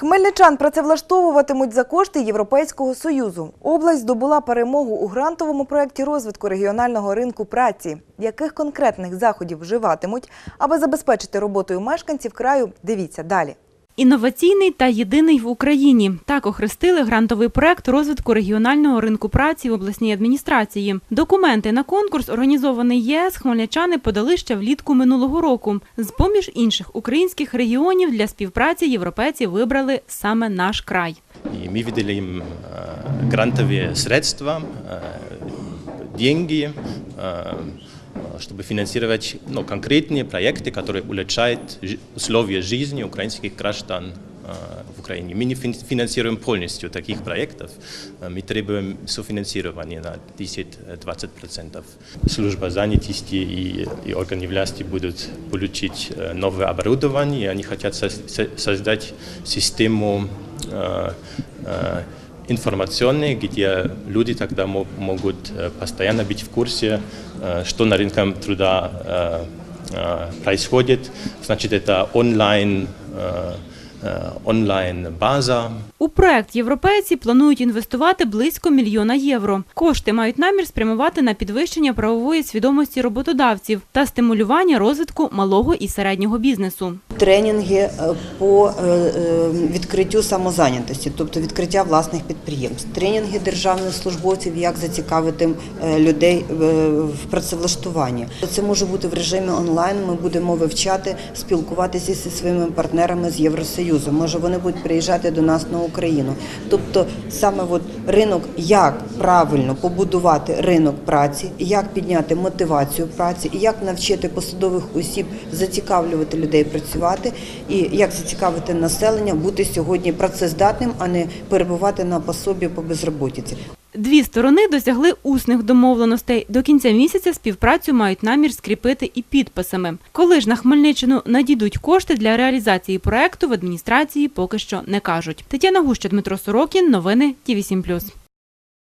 Хмельничан працевлаштовуватимуть за кошти Європейського союзу. Область здобула перемогу у грантовому проєкті розвитку регіонального ринку праці. Яких конкретних заходів вживатимуть, аби забезпечити роботою мешканців краю? Дивіться далі. Інноваційний та єдиний в Україні. Так охрестили грантовий проект розвитку регіонального ринку праці в обласній адміністрації. Документи на конкурс, організований ЄС, хмельничани подали ще влітку минулого року. З поміж інших українських регіонів для співпраці європейці вибрали саме наш край. И мы выделили им э, грантовые средства, э, деньги, э, чтобы финансировать ну, конкретные проекты, которые улучшают условия жизни украинских граждан э, в Украине. Мы не фин- финансируем полностью таких проектов, э, мы требуем софинансирования на 10-20%. Служба занятости и, и органы власти будут получить э, новое оборудование, они хотят со- создать систему э, э, информационные, где люди тогда мо- могут э, постоянно быть в курсе, э, что на рынке труда э, э, происходит. Значит, это онлайн, э, э, онлайн-база, У проект європейці планують інвестувати близько мільйона євро. Кошти мають намір спрямувати на підвищення правової свідомості роботодавців та стимулювання розвитку малого і середнього бізнесу. тренінги е, по е, е, відкриттю самозайнятості, тобто відкриття власних підприємств, тренінги державних службовців, як зацікавити людей в працевлаштуванні. Це може бути в режимі онлайн. Ми будемо вивчати, спілкуватися зі своїми партнерами з Євросоюзу. Може, вони будуть приїжджати до нас на Україну. Тобто, саме от ринок, як правильно побудувати ринок праці, як підняти мотивацію праці, як навчити посадових осіб зацікавлювати людей працювати, і як зацікавити населення бути сьогодні працездатним, а не перебувати на пособі по безробітці. Дві сторони досягли усних домовленостей. До кінця місяця співпрацю мають намір скріпити і підписами. Коли ж на Хмельниччину надійдуть кошти для реалізації проекту, в адміністрації поки що не кажуть. Тетяна Гуща, Дмитро Сорокін. Новини Ті 7